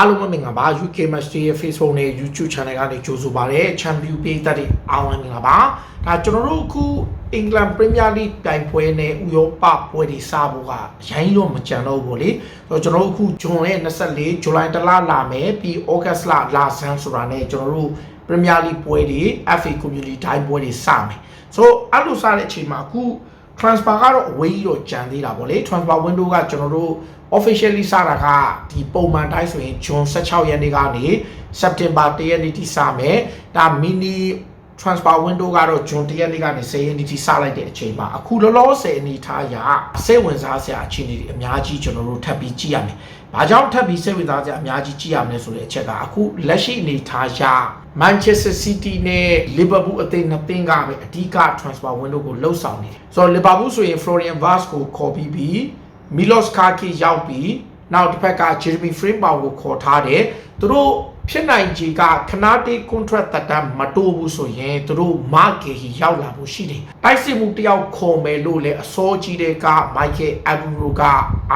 အားလုံးပဲမင်္ဂလာပါ UK Match Day ရဲ့ Facebook နဲ့ YouTube Channel ကနေကြိုဆိုပါရစေ Champion ပေးသက်တဲ့အားလုံးမင်္ဂလာပါဒါကျွန်တော်တို့အခု England Premier League ပြိုင်ပွဲနဲ့ဥရောပပွဲတွေစဖို့ကရိုင်းလို့မကြံတော့ဘူးလေဆိုတော့ကျွန်တော်တို့အခုဂျွန်ရဲ့24ဇူလိုင်တလလာမယ်ပြီး August လလာဆန်းဆိုတာနဲ့ကျွန်တော်တို့ Premier League ပွဲတွေ FA Community တိုင်းပွဲတွေစမယ်ဆိုတော့အဲ့လိုစတဲ့အချိန်မှာအခု transfer ကတော့အဝေးကြီးတော့ကြံသေးတာပေါ့လေ transfer window ကကျွန်တော်တို့ officially စတာကဒီပုံမှန်တိုင်းဆိုရင် June 16ရက်နေ့ကနေ September 1ရက်နေ့ထိစမယ်ဒါ mini transfer window ကတော့ June 1ရက်နေ့ကနေ10ရက်နေ့ထိစလိုက်တဲ့အချိန်မှာအခုလောလောဆယ်အနေထားအရစိတ်ဝင်စားစရာအခြေအနေတွေအများကြီးကျွန်တော်တို့ထပ်ပြီးကြည့်ရမယ်။ဘာကြောင့်ထပ်ပြီးစိတ်ဝင်စားစရာအများကြီးကြည့်ရမလဲဆိုတဲ့အချက်ကအခုလက်ရှိအနေထားအရ Manchester City နဲ့ Liverpool အသင်းနှစ်သင်းကပဲအဓိက transfer window ကိုလှုပ်ဆောင်နေတယ်။ဆိုတော့ Liverpool ဆိုရင် Florian Wirtz ကိုခေါ်ပြီးပြီး Milos Kaki ရောက်ပြီးနောက်တစ်ဖက်က Jeremy Frimpong ကိုခေါ်ထားတယ်။သူတို့ ဖြစ်နိုင်ခြေကခနာတီ contract တက်တမ်းမတိုးဘူးဆိုရင်သူတို့ market ဟီရောက်လာဖို့ရှိတယ်။တိုက်စစ်မှုတယောက်ခေါ်မယ်လို့လည်းအစောကြီးတဲ့က Michael Agüero က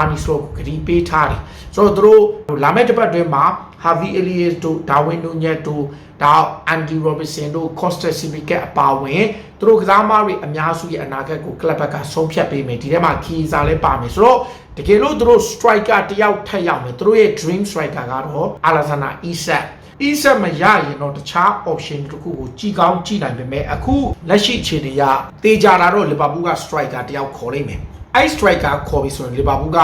Arne Slot ကိုဂရီးပေးထားတယ်။ဆိုတော့သူတို့လာမယ့်တစ်ပတ်တွင်းမှာ Harvey Elliott တို့ Darwin Nunez တို့ဒါ Andy Robertson တို့ Costa Simicat အပါအဝင်သူတို့ကစားမတွေအများစုရဲ့အနာဂတ်ကိုကလပ်ဘက်ကဆုံးဖြတ်ပေးမယ်ဒီထဲမှာခီးစားလည်းပါမယ်ဆိုတော့တကယ်လို့သူတို့ striker တယောက်ထက်ရောက်မယ်သူတို့ရဲ့ dream striker ကတော့ Alexander Isak Isak မရရင်တော့တခြား option တစ်ခုကိုကြည်ကောင်းကြည်နိုင်ပေမဲ့အခုလက်ရှိအခြေအနေကတေချာတာတော့ Liverpool က striker တယောက်ခေါ်လိုက်မယ်အဲ့ striker ခေါ်ပြီးဆိုရင် Liverpool က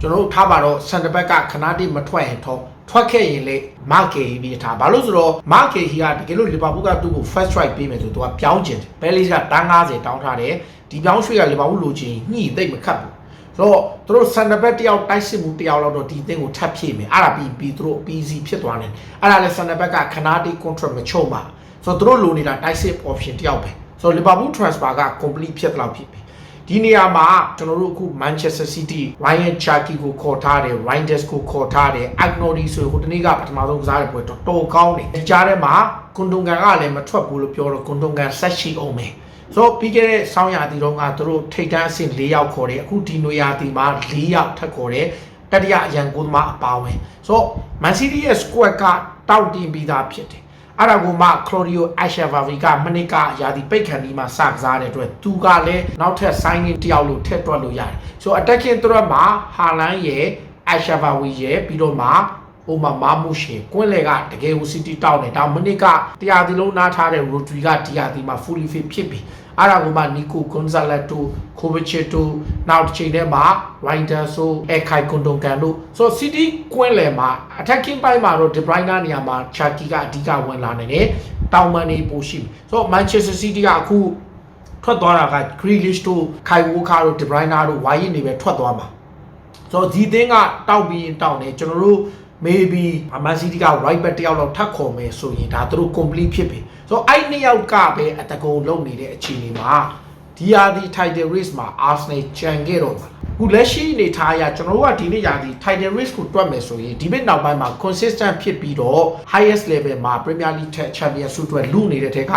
ကျွန်တော်တို့ထားပါတော့ center back ကခနာတိမထွက်ရင်တော့ ထွက်ခဲ့ရင်လေမာကေဟီပြီးထားဘာလို့ဆိုတော့မာကေဟီကတကယ်လို့လီဗာပူးကသူ့ကို first strike ပေးမယ်ဆိုသူကပြောင်းကျင်တယ်ဘဲလီကတန်း90တောင်းထားတယ်ဒီပြောင်းရွှေ့ကလီဗာပူးလိုချင်ညှိသိမ့်မခတ်ဘူးဆိုတော့သူတို့ဆန်နဘက်တယောက်တိုက်စစ်မှုတယောက်လောက်တော့ဒီအသင်းကိုထပ်ဖြည့်မယ်အဲ့ဒါပြီးပြီးသူတို့ PC ဖြစ်သွားတယ်အဲ့ဒါလည်းဆန်နဘက်ကခနာတိ contract မချုပ်ပါဆိုတော့သူတို့လိုနေတာတိုက်စစ် option တယောက်ပဲဆိုတော့လီဗာပူး transfer က complete ဖြစ်တော့ဖြစ်ပြီ ဒီနေရာမှာကျွန်တော်တို့အခု Manchester City Ryan Cherky ကိုခေါ်ထားတယ် Reinders ကိုခေါ်ထားတယ် Agnodi ဆိုဟိုတနေ့ကပထမဆုံးကစားတဲ့ပွဲတော့တော်ကောင်းတယ်ဒီကြားထဲမှာကွန်တုံကန်ကလည်းမထွက်ဘူးလို့ပြောတော့ကွန်တုံကန်ဆက်ရှိအောင်မယ်ဆိုတော့ပြီးခဲ့တဲ့ဆောင်းရာသီတုန်းကသူတို့ထိတ်တန်းအဆင့်၄ယောက်ခေါ်တယ်အခုဒီနွေရာသီမှာ၄ယောက်ထပ်ခေါ်တယ်တတိယအရန်ကိုသမားအပါဝင်ဆိုတော့ Man City ရဲ့ squad ကတောက်တင်ပြီးသားဖြစ်တယ် အဲ့ဒါကိုမှ Claudio Achavari ကမနစ်ကယာဒီပိတ်ခံဒီမှာစကစားတဲ့အတွက်သူကလည်းနောက်ထပ် signing တယောက်လို့ထည့်တွက်လို့ရတယ်ဆိုတော့ attacking threat မှာဟာလန်ရဲ့ Achavari ရဲ့ပြီးတော့မှဟိုမှာမာမှုရှင်ကွင်းလေကတကယ်ကို City တောက်နေဒါမနစ်ကတရားဒီလုံးနားထားတဲ့ Rodri ကဒီယာဒီမှာ fully fit ဖြစ်ပြီ အဲ့ဒါကိုမှ Nico Gonzalez တို့ Kovacic တို့နောက်တစ်ချိန်ထဲမှာ Ryder ဆို Ekai Gundogan တို့ဆိုတော့ City ကွင်းလေမှာ attacking ပိုင်းမှာတော့ De Bruyne နေရာမှာ Chucky ကအဓိကဝင်လာနေတယ်တောင်ပန်နေပို့ရှိပြီဆိုတော့ Manchester City ကအခုထွက်သွားတာက Grealish တို့ Kai Walker တို့ De Bruyne တို့ဝိုင်းရင်နေပဲထွက်သွားမှာဆိုတော့ဒီသင်းကတောက်ပြီးရင်တောက်နေကျွန်တော်တို့ maybe Man City က right back တယောက်လောက်ထပ်ခေါ်မယ်ဆိုရင်ဒါသူတို့ complete ဖြစ်ပြီဆိုတော့အဲ့နှစ်ယောက်ကပဲအတကုံလုံးနေတဲ့အခြေအနေမှာဒီယာဒီ title race မှာ Arsenal ချန်ခဲ့တော့မှာခုလက်ရှိအနေထားအရကျွန်တော်တို့ကဒီနေ့ယာဒီ title race ကိုတွက်မယ်ဆိုရင်ဒီနေ့နောက်ပိုင်းမှာ consistent ဖြစ်ပြီးတော့ highest level မှာ Premier League ထက် Champions ဆုအတွက်လူနေတဲ့ထက်က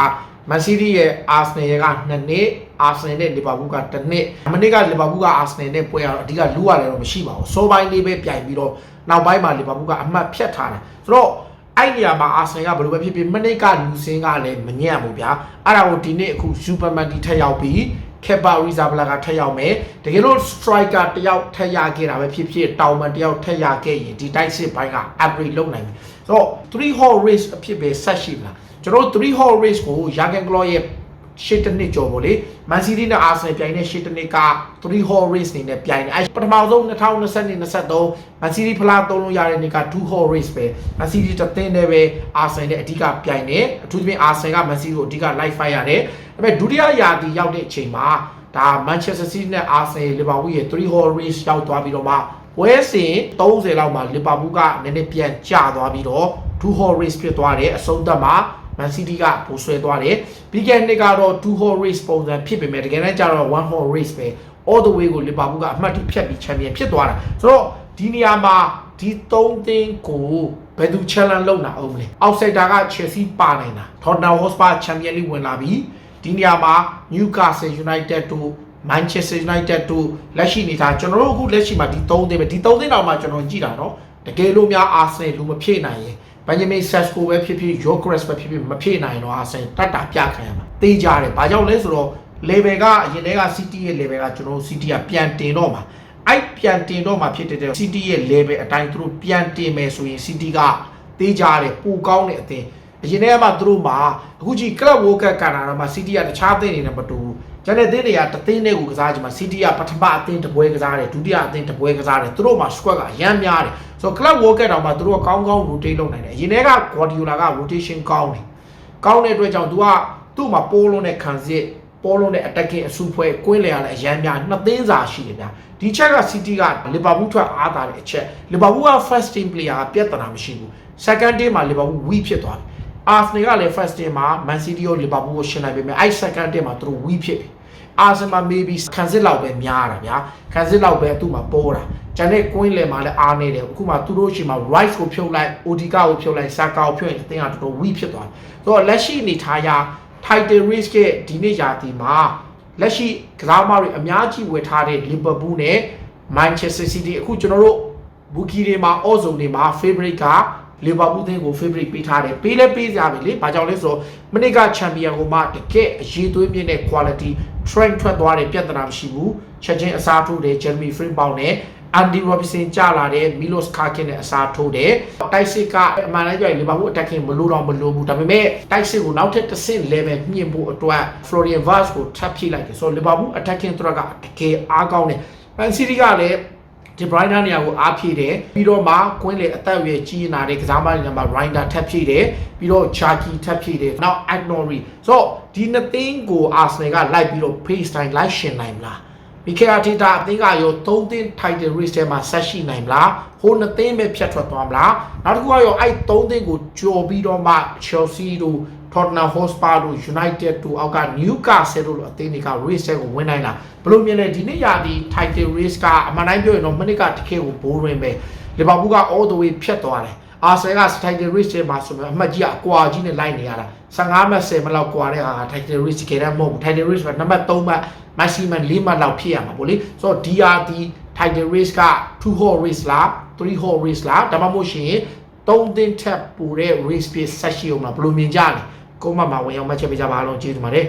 Man City ရဲ့ Arsenal ရဲ့က2နှစ် Arsenal နဲ့ Liverpool က1နှစ်မနေ့က Liverpool က Arsenal နဲ့ပွဲရတော့အဓိကလူရတယ်တော့မရှိပါဘူးစောပိုင်းလေးပဲပြိုင်ပြီးတော့နောက်ပိုင်းမှာ Liverpool ကအမှတ်ဖြတ်ထားတယ်ဆိုတော့အဲ့နေရာမှာ Arsenal ကဘယ်လိုပဲဖြစ်ဖြစ်မနေ့ကလူစင်းကလည်းမညံ့ဘူးဗျာအဲ့ဒါကိုဒီနေ့အခု Superman ဒီထက်ရောက်ပြီး Kepa Arrizabalaga ကထက်ရောက်မယ်တကယ်လို့ striker တယောက်ထက်ရခဲ့တာပဲဖြစ်ဖြစ်တောင်ပန်တယောက်ထက်ရခဲ့ရင်ဒီတိုက်စစ်ပိုင်းက upgrade လုပ်နိုင်ပြီဆိုတော့3 hall race အဖြစ်ပဲဆက်ရှိမလားကျွန်တော်တို့3 hall race ကို Jurgen Klopp ရဲ့ ရှစ်တနစ်ကျော်ပေါ့လေမန်စီးတီးနဲ့အာဆင်နယ်ပြိုင်တဲ့ရှစ်တနစ်က3 hall race နေနဲ့ပြိုင်တယ်အဲပထမဆုံး2020 23မန်စီးတီးဖလားသုံးလို့ရတဲ့နေ့က2 hall race ပဲမန်စီးတီးတသင်းနဲ့ပဲအာဆင်နဲ့အဓိကပြိုင်တယ်အထူးသဖြင့်အာဆင်ကမန်စီးတီးကိုအဓိက live fight ရတယ်ဒါပေမဲ့ဒုတိယရာသီရောက်တဲ့အချိန်မှာဒါ Manchester City နဲ့ Arsenal Liverpool ရဲ့3 hall race ရောက်သွားပြီးတော့မှဝဲစင်30လောက်မှာ Liverpool ကနည်းနည်းပြန်ကျသွားပြီးတော့2 hall race ဖြစ်သွားတယ်အဆုံးသတ်မှာ Man City ကပိုဆွဲသွားတယ်ပြီးခဲ့တဲ့နှစ်ကတော့2 hall race ပုံစံဖြစ်ပေမဲ့တကယ်တမ်းကျတော့1 hall race ပဲ all the way ကို Liverpool ကအမှတ်တဖြတ်ပြီး champion ဖြစ်သွားတာဆိုတော့ဒီနေရာမှာဒီ3သင်းကိုဘယ်သူ challenge လုပ်နာအောင်မလဲ outsider က Chelsea ပါနိုင်တာ Tottenham Hotspur Champion League ဝင်လာပြီးဒီနေရာမှာ Newcastle United တို့ Manchester United တို့လက်ရှိနေတာကျွန်တော်တို့အခုလက်ရှိမှာဒီ3သင်းပဲဒီ3သင်းတောင်မှကျွန်တော်ကြည့်တာเนาะ တကယ်လို့များအာဆင်လူမဖြည့်နိုင်ရင် ဘန်ဂျမင်ဆက်စကိုပဲဖြစ်ဖြစ်ယိုဂရက်စ်ပဲဖြစ်ဖြစ်မဖြည့်နိုင်ရင်တော့အာဆင်တတ်တာပြခံရမှာတေးကြတယ်ဘာကြောင့်လဲဆိုတော့ level ကအရင်တည်းက City ရဲ့ level ကကျွန်တော်တို့ City ကပြန်တင်တော့မှာအဲ့ပြန်တင်တော့မှာဖြစ်တဲ့ City ရဲ့ level အတိုင်းသူတို့ပြန်တင်မယ်ဆိုရင် City ကတေးကြတယ်ပိုကောင်းတဲ့အသင်းအရင်တည်းကမှသူတို့မှာအခုကြည့် Club World Cup ကန်တာတော့မှ City ကတခြားအသင်းတွေနဲ့မတူဘူး ကျန်တဲ့သင်းတွေကတသင်းတွေကိုကစားကြမှာ City ကပထမအသင်းတစ်ပွဲကစားတယ်ဒုတိယအသင်းတစ်ပွဲကစားတယ်သူတို့မှာ squad ကအရမ်းများတယ်ဆိုတော့ Club World Cup တောင်မှသူတို့ကကောင်းကောင်း rotate လုပ်နိုင်တယ်အရင်တည်းက Guardiola က rotation ကောင်းတယ်ကောင်းတဲ့အတွက်ကြောင့် तू ကသူ့မှာပိုးလုံးတဲ့ခံစစ်ပေါ်လုံးတဲ့ attacking အစုဖွဲ့ကွင်းလေရတဲ့အရန်များနှစ်သင်းစာရှိတယ်ဗျာဒီချက်က City ကလီဗာပူးထွက်အားတာတဲ့အချက်လီဗာပူးက first team player ကပြဿနာမရှိဘူး second team မှာလီဗာပူး weak ဖြစ်သွားတယ်အာဆနယ်ကလည်း first team မှာ Man City ရောလီဗာပူးကိုရှင်းနိုင်ပေမဲ့အဲ့ second team မှာသူတို့ weak ဖြစ်တယ် အာဆင်မှာ maybe ခံစစ်လောက်ပဲများတာဗျာခံစစ်လောက်ပဲသူ့မှာပေါ်တာကျန်တဲ့ coin လေမှာလည်းအားနေတယ်အခုမှသူတို့ရှိမှာ right ကိုဖြုတ်လိုက် Odiga ကိုဖြုတ်လိုက် Saka ကိုဖြုတ်ရင်အသင်းကတော်တော် weak ဖြစ်သွားတယ်ဆိုတော့လက်ရှိအနေထားအရ title race ရဲ့ဒီနေ့ရာသီမှာလက်ရှိကစားသမားတွေအများကြီးဝယ်ထားတဲ့ Liverpool နဲ့ Manchester City အခုကျွန်တော်တို့ဘူကီတွေမှာအော့ဇုံတွေမှာ favorite က Liverpool သင်းကို favorite ပေးထားတယ်ပေးလဲပေးကြပြီလေဘာကြောင့်လဲဆိုတော့မနစ်က champion ကိုမှတကယ်အရေးသွေးမြင့်တဲ့ quality trend ထွက်သွားတဲ့ပြဿနာမရှိဘူးချက်ချင်းအစားထိုးတယ် Jeremy Frimpong နဲ့ Andy Robertson ကြာလာတဲ့ Milos Karkin နဲ့အစားထိုးတယ်တိုက်စစ်ကအမှန်တမ်းပြောရင် Liverpool attacking မလို့တော့မလို့ဘူးဒါပေမဲ့တိုက်စစ်ကိုနောက်ထပ်တစ်ဆင့် level မြင့်ဖို့အတွက် Florian Wirtz ကိုထပ်ဖြည့်လိုက်တယ်ဆိုတော့ Liverpool attacking threat ကတကယ်အားကောင်းတယ် Man City ကလည်း ဒီဘရိုင်းနာနေရာကိုအားဖြည့်တယ်ပြီးတော့မှကွင်းလေအသက်အရွယ်ကြီးနာတဲ့ကစားမတွေမှာ Rinder ထပ်ဖြည့်တယ်ပြီးတော့ Chaki ထပ်ဖြည့်တယ်နောက် Agnori ဆိုတော့ဒီနှစ်သိန်းကို Arsenal ကလိုက်ပြီးတော့ pace time လိုက်ရှင်နိုင်မလားမီကယ်အာတီတာအသင်းကရော၃သင်း title race ထဲမှာဆက်ရှိနိုင်မလားဟိုနှစ်သင်းပဲဖြတ်ထွက်သွားမလားနောက်တစ်ခုကရောအဲ့၃သင်းကိုကြော်ပြီးတော့မှ Chelsea တို့ Tottenham Hotspur တို့ United တို့အောက်က Newcastle တို့လိုအသင်းတွေက race ကိုဝင်နိုင်လားဘယ်လိုမြင်လဲဒီနေ့ရာဒီ title race ကအမှန်တိုင်းပြောရင်တော့မနစ်ကတကယ်ကို boring ပဲ Liverpool က all the way ဖြတ်သွားတယ်အာဆယ်က title race ထဲမှာဆိုရင်အမှတ်ကြီးကအကွာကြီးနဲ့လိုက်နေရတာ15မှတ်10မှတ်လောက်ကွာတဲ့ဟာ title race ကြတယ်မဟုတ်ဘူး title race ကနံပါတ်3မှတ် maximum 4မှတ်လောက်ဖြစ်ရမှာပေါ့လေဆိုတော့ DRT title race က2 horse race လား3 horse race လားဒါမှမဟုတ်ရှင်3သင်းထက်ပိုတဲ့ race ဖြစ်ဆက်ရှိအောင်လားဘယ်လိုမြင်ကြလဲ ကိုမမဝင်အောင်မှတ်ချက်ပေးကြပါအောင်ကျေးဇူးပါတယ်